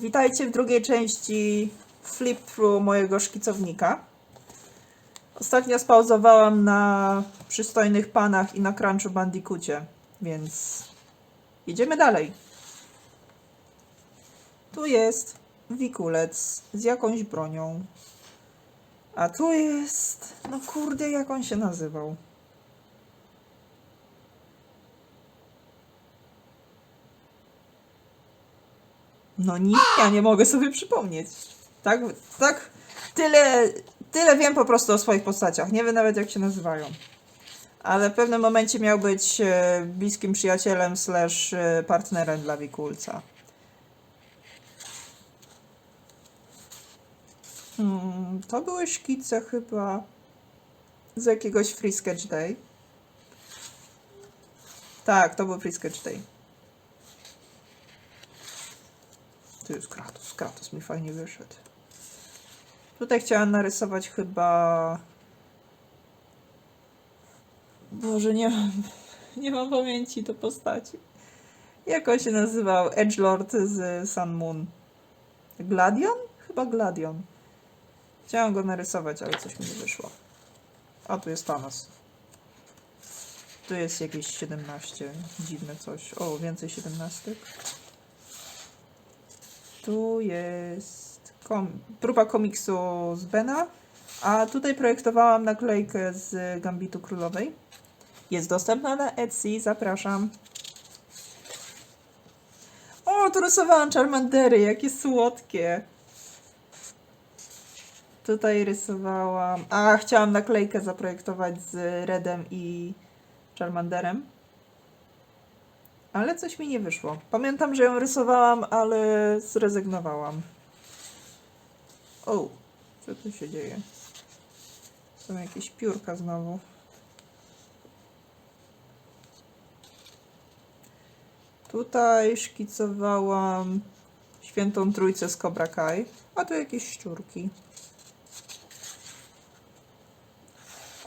witajcie w drugiej części flip through mojego szkicownika. Ostatnio spauzowałam na przystojnych panach i na Crunchu Bandicoocie, więc jedziemy dalej. Tu jest wikulec z jakąś bronią. A tu jest, no kurde, jak on się nazywał? No nie, ja nie mogę sobie przypomnieć. Tak, tak, tyle, tyle wiem po prostu o swoich postaciach. Nie wiem nawet jak się nazywają. Ale w pewnym momencie miał być e, bliskim przyjacielem slash e, partnerem dla Wikulca. Hmm, to były szkice chyba z jakiegoś Free Sketch Day. Tak, to był Free Sketch Day. Tu jest Kratos. Kratos mi fajnie wyszedł. Tutaj chciałam narysować chyba... Boże, nie mam, nie mam pamięci do postaci. Jak on się nazywał? Edgelord z Sun Moon. Gladion? Chyba Gladion. Chciałam go narysować, ale coś mi nie wyszło. A tu jest Thanos. Tu jest jakieś 17. Dziwne coś. O, więcej 17. Tu jest kom próba komiksu z Bena. A tutaj projektowałam naklejkę z Gambitu Królowej. Jest dostępna na Etsy, zapraszam. O, tu rysowałam Charmandery, jakie słodkie. Tutaj rysowałam. A, chciałam naklejkę zaprojektować z Redem i Charmanderem. Ale coś mi nie wyszło. Pamiętam, że ją rysowałam, ale zrezygnowałam. O, co tu się dzieje? Są jakieś piórka znowu. Tutaj szkicowałam świętą trójcę z Cobra Kai, a tu jakieś szczurki.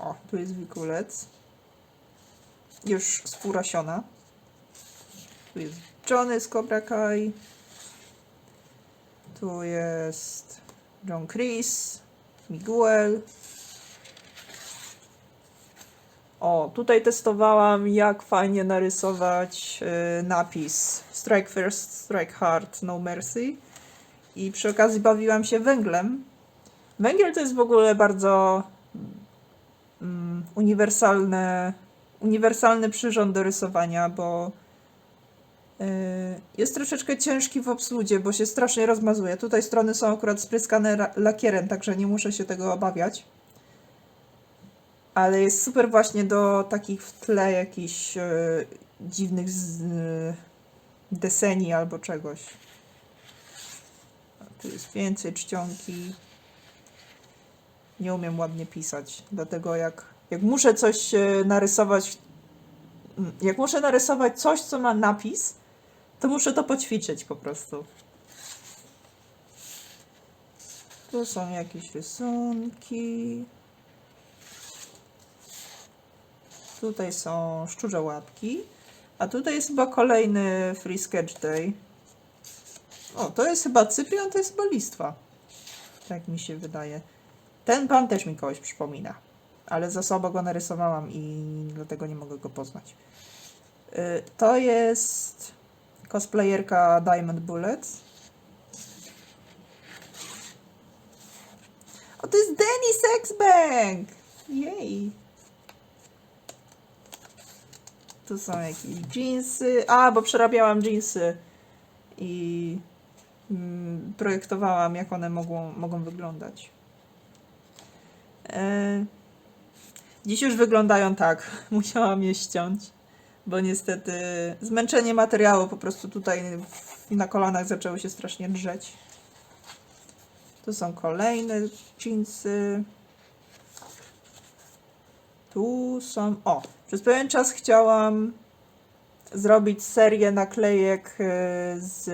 O, tu jest wikulec. Już spórasiona. Tu jest Johnny z Cobra Kai. Tu jest John Chris, Miguel. O, tutaj testowałam, jak fajnie narysować y, napis Strike First, Strike Hard, No Mercy. I przy okazji bawiłam się węglem. Węgiel to jest w ogóle bardzo mm, uniwersalne, uniwersalny przyrząd do rysowania, bo jest troszeczkę ciężki w obsłudze, bo się strasznie rozmazuje. Tutaj strony są akurat spryskane lakierem, także nie muszę się tego obawiać. Ale jest super właśnie do takich w tle jakichś y, dziwnych z, y, deseni albo czegoś. Tu jest więcej czcionki. Nie umiem ładnie pisać, dlatego jak, jak muszę coś narysować, mm, jak muszę narysować coś, co ma napis, to muszę to poćwiczyć po prostu. Tu są jakieś rysunki. Tutaj są szczurze łapki. A tutaj jest chyba kolejny Free Sketch Day. O, to jest chyba Cyprian, to jest chyba listwa. Tak mi się wydaje. Ten pan też mi kogoś przypomina. Ale za słabo go narysowałam i dlatego nie mogę go poznać. Y, To jest cosplayerka Diamond Bullets. O, to jest Danny Sexbank! Jej! Tu są jakieś jeansy. A, bo przerabiałam jeansy i mm, projektowałam, jak one mogą, mogą wyglądać. E, Dziś już wyglądają tak. Musiałam je ściąć, bo niestety zmęczenie materiału po prostu tutaj na kolanach zaczęły się strasznie drzeć. Tu są kolejne jeansy. Tu są. O! Przez pewien czas chciałam zrobić serię naklejek e, z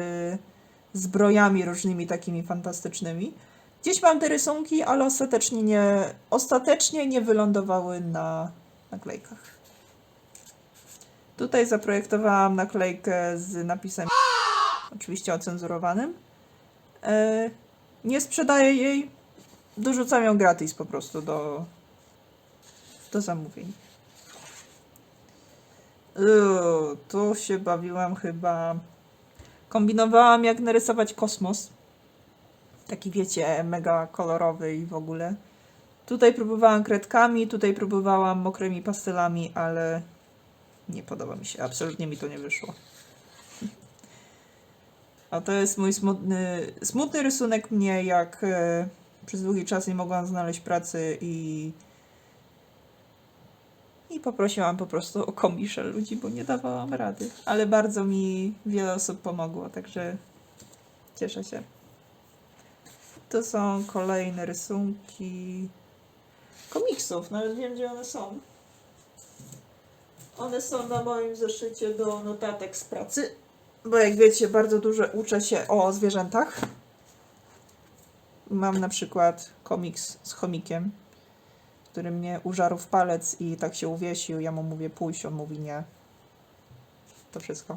zbrojami różnymi takimi fantastycznymi. Gdzieś mam te rysunki, ale ostatecznie nie, ostatecznie nie wylądowały na naklejkach. Tutaj zaprojektowałam naklejkę z napisem oczywiście ocenzurowanym. E, nie sprzedaję jej, dorzucam ją gratis po prostu do, do zamówień. Uuu, tu się bawiłam chyba. Kombinowałam jak narysować kosmos. Taki wiecie, mega kolorowy i w ogóle. Tutaj próbowałam kredkami, tutaj próbowałam mokrymi pastelami, ale nie podoba mi się. Absolutnie mi to nie wyszło. A to jest mój smutny, smutny rysunek mnie, jak e, przez długi czas nie mogłam znaleźć pracy i i poprosiłam po prostu o komisze ludzi, bo nie dawałam rady. Ale bardzo mi wiele osób pomogło, także cieszę się. To są kolejne rysunki komiksów, nawet wiem gdzie one są. One są na moim zeszycie do notatek z pracy, bo jak wiecie, bardzo dużo uczę się o zwierzętach. Mam na przykład komiks z chomikiem, który mnie użarł w palec i tak się uwiesił. Ja mu mówię pójść, on mówi nie. To wszystko.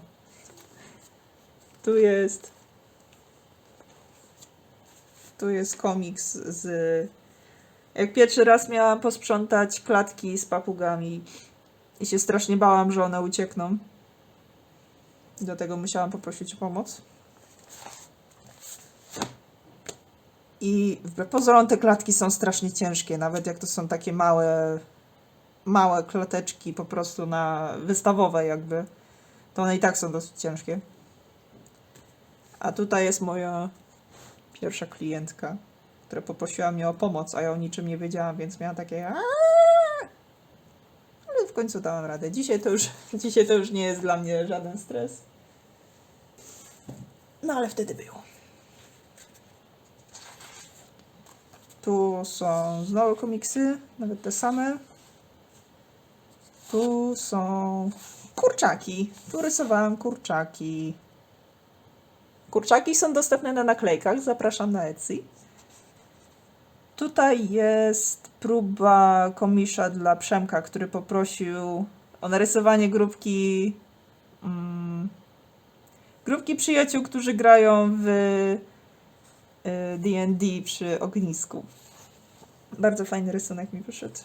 Tu jest. Tu jest komiks z. Jak pierwszy raz miałam posprzątać klatki z papugami i się strasznie bałam, że one uciekną. Dlatego musiałam poprosić o pomoc. I wbrew pozorom te klatki są strasznie ciężkie, nawet jak to są takie małe, małe klateczki po prostu na wystawowe jakby, to one i tak są dosyć ciężkie. A tutaj jest moja pierwsza klientka, która poprosiła mnie o pomoc, a ja o niczym nie wiedziałam, więc miałam takie! Końcu dałam radę. Dzisiaj to już, dzisiaj to już nie jest dla mnie żaden stres. No ale wtedy było. Tu są znowu komiksy, nawet te same. Tu są kurczaki. Tu rysowałam kurczaki. Kurczaki są dostępne na naklejkach. Zapraszam na Etsy. Tutaj jest próba komisza dla Przemka, który poprosił o narysowanie grupki mm, grupki przyjaciół, którzy grają w y, D&D przy ognisku. Bardzo fajny rysunek mi wyszedł.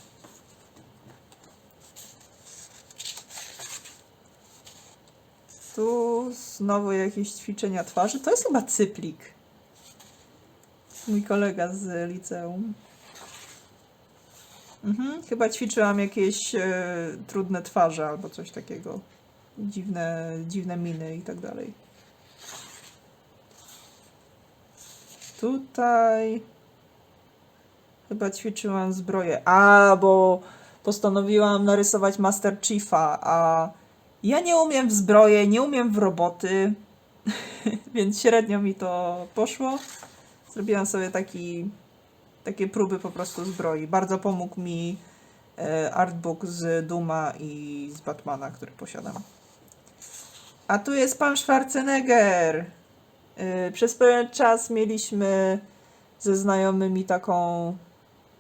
Tu znowu jakieś ćwiczenia twarzy. To jest chyba cyplik. Mój kolega z liceum. Mhm, chyba ćwiczyłam jakieś e, trudne twarze albo coś takiego. Dziwne, dziwne miny i tak dalej. Tutaj chyba ćwiczyłam zbroję. A, bo postanowiłam narysować Master Chiefa, a ja nie umiem w zbroję, nie umiem w roboty, więc średnio mi to poszło. Zrobiłam sobie taki, takie próby po prostu zbroi. Bardzo pomógł mi e, artbook z Duma i z Batmana, który posiadam. A tu jest pan Schwarzenegger. Y, Przez pewien czas mieliśmy ze znajomymi taką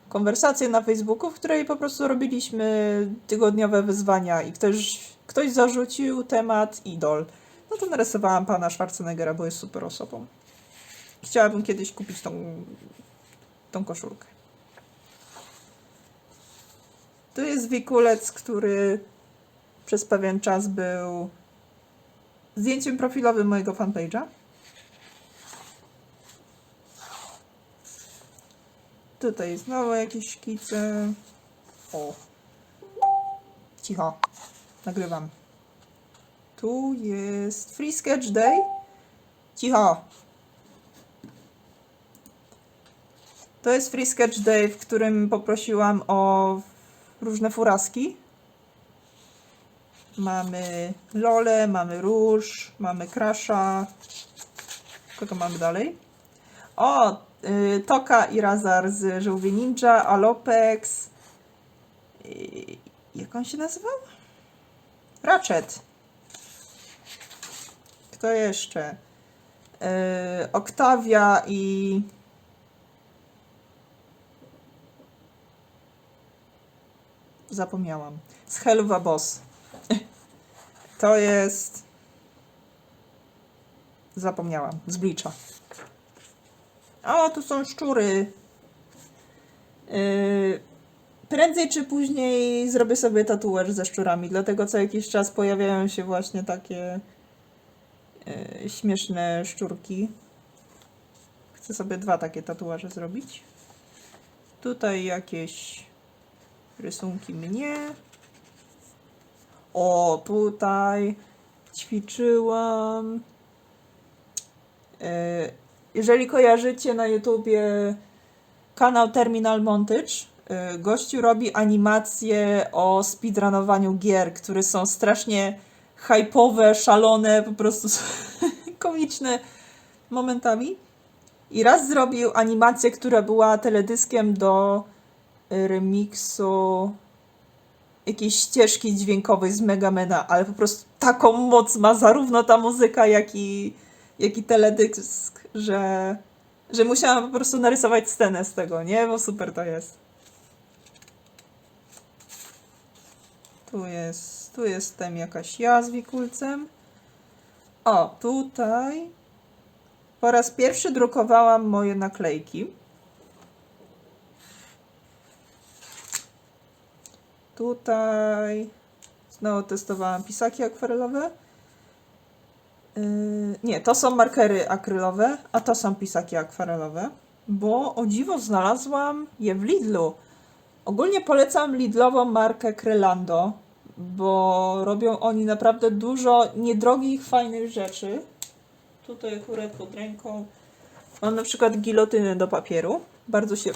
konwersację na Facebooku, w której po prostu robiliśmy tygodniowe wyzwania i ktoś, ktoś zarzucił temat idol. No to narysowałam pana Schwarzeneggera, bo jest super osobą. Chciałabym kiedyś kupić tą, tą koszulkę. Tu jest wikulec, który przez pewien czas był zdjęciem profilowym mojego fanpage'a. Tutaj znowu jakieś szkice. O. Cicho. Nagrywam. Tu jest Free Sketch Day. Cicho. To jest Free Sketch Day, w którym poprosiłam o różne furaski. Mamy Lole, mamy Róż, mamy Krasza. Kogo mamy dalej? O, y, Toka i Razar z Żółwie Ninja, Alopex. Y, jak on się nazywał? Ratchet. Kto jeszcze? Y, Octavia i... Zapomniałam. Z Helva Boss. To jest... Zapomniałam. Z Bleacha. O, tu są szczury. Yy, prędzej czy później zrobię sobie tatuaż ze szczurami, dlatego co jakiś czas pojawiają się właśnie takie yy, śmieszne szczurki. Chcę sobie dwa takie tatuaże zrobić. Tutaj jakieś rysunki mnie. O, tutaj ćwiczyłam. E, Jeżeli kojarzycie na YouTubie kanał Terminal Montage, e, gościu robi animacje o speedrunowaniu gier, które są strasznie hype'owe, szalone, po prostu komiczne momentami. I raz zrobił animację, która była teledyskiem do remiksu jakiejś ścieżki dźwiękowej z Megamena, ale po prostu taką moc ma zarówno ta muzyka, jak i, jak i teledysk, że, że musiałam po prostu narysować scenę z tego, nie? Bo super to jest. Tu jest, tu jestem jakaś ja z wikulcem. O, tutaj po raz pierwszy drukowałam moje naklejki. Tutaj znowu testowałam pisaki akwarelowe. Yy, nie, to są markery akrylowe, a to są pisaki akwarelowe, bo o dziwo znalazłam je w Lidlu. Ogólnie polecam Lidlową markę Krelando, bo robią oni naprawdę dużo niedrogich, fajnych rzeczy. Tutaj akurat pod ręką mam na przykład gilotynę do papieru. Bardzo się,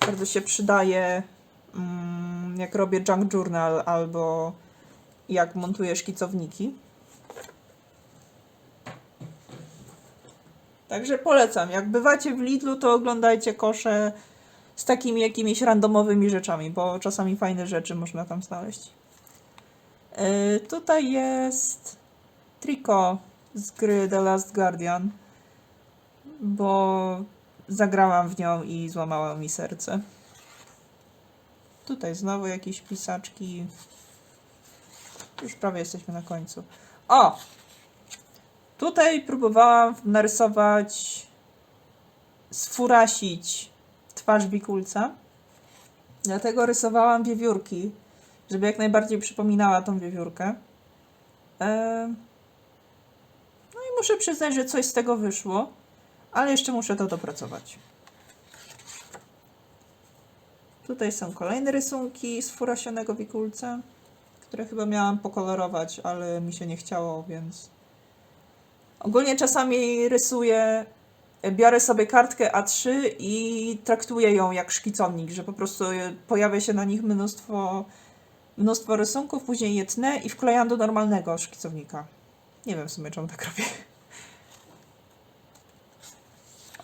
bardzo się przydaje, jak robię junk journal albo jak montuję szkicowniki. Także polecam. Jak bywacie w Lidlu, to oglądajcie kosze z takimi jakimiś randomowymi rzeczami, bo czasami fajne rzeczy można tam znaleźć. Yy, tutaj jest triko z gry The Last Guardian, bo zagrałam w nią i złamała mi serce. Tutaj znowu jakieś pisaczki. Już prawie jesteśmy na końcu. O! Tutaj próbowałam narysować, sfurasić twarz bikulca. Dlatego rysowałam wiewiórki, żeby jak najbardziej przypominała tą wiewiórkę. Em, no i muszę przyznać, że coś z tego wyszło, ale jeszcze muszę to dopracować. Tutaj są kolejne rysunki z furasionego wikulca, które chyba miałam pokolorować, ale mi się nie chciało, więc... Ogólnie czasami rysuję, biorę sobie kartkę A3 i traktuję ją jak szkicownik, że po prostu pojawia się na nich mnóstwo, mnóstwo rysunków, później je tnę i wklejam do normalnego szkicownika. Nie wiem w sumie czemu tak robię.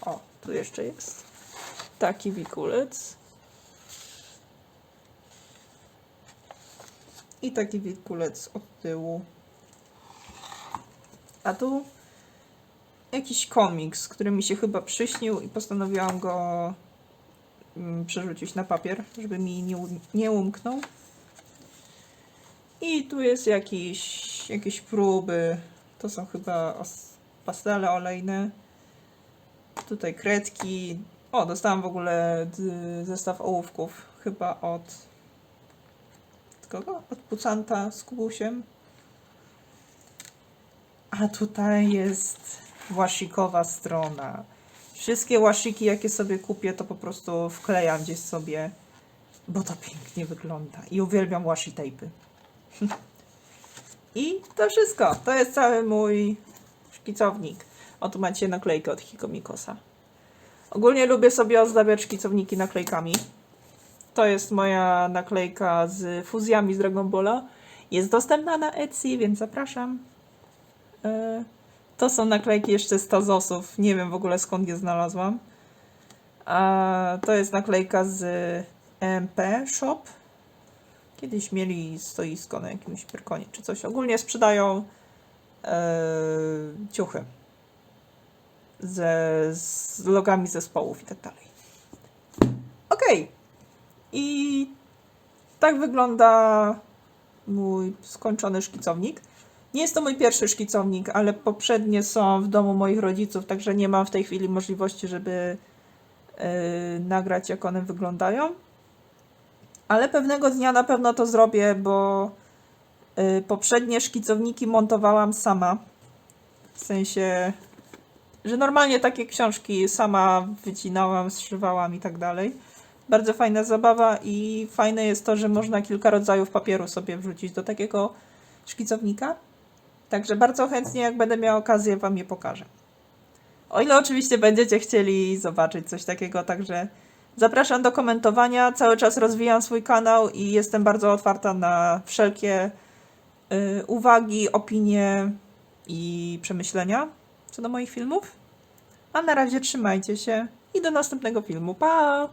O, tu jeszcze jest taki wikulec. I taki wikulec od tyłu. A tu jakiś komiks, który mi się chyba przyśnił i postanowiłam go mm, przerzucić na papier, żeby mi nie, nie umknął. I tu jest jakiś, jakieś próby. To są chyba pastele olejne. Tutaj kredki. O, dostałam w ogóle zestaw ołówków. Chyba od. Kogo? Od Pucanta z Kubusiem. A tutaj jest łasikowa strona. Wszystkie łasiki, jakie sobie kupię, to po prostu wklejam gdzieś sobie, bo to pięknie wygląda. I uwielbiam washi tape'y. I to wszystko. To jest cały mój szkicownik. O, tu macie naklejkę od Hikomikosa. Ogólnie lubię sobie ozdabiać szkicowniki naklejkami. To jest moja naklejka z fuzjami z Dragon Balla. Jest dostępna na Etsy, więc zapraszam. E, To są naklejki jeszcze z Tazosów. Nie wiem w ogóle skąd je znalazłam. A to jest naklejka z MP Shop. Kiedyś mieli stoisko na jakimś Pyrkonie czy coś. Ogólnie sprzedają e, ciuchy ze, z logami zespołów i tak dalej. Okej. I tak wygląda mój skończony szkicownik. Nie jest to mój pierwszy szkicownik, ale poprzednie są w domu moich rodziców, także nie mam w tej chwili możliwości, żeby yy, nagrać, jak one wyglądają. Ale pewnego dnia na pewno to zrobię, bo yy, poprzednie szkicowniki montowałam sama. W sensie, że normalnie takie książki sama wycinałam, zszywałam i tak dalej. Bardzo fajna zabawa i fajne jest to, że można kilka rodzajów papieru sobie wrzucić do takiego szkicownika. Także bardzo chętnie, jak będę miała okazję, Wam je pokażę. O ile oczywiście będziecie chcieli zobaczyć coś takiego, także zapraszam do komentowania. Cały czas rozwijam swój kanał i jestem bardzo otwarta na wszelkie y, uwagi, opinie i przemyślenia co do moich filmów. A na razie trzymajcie się i do następnego filmu. Pa!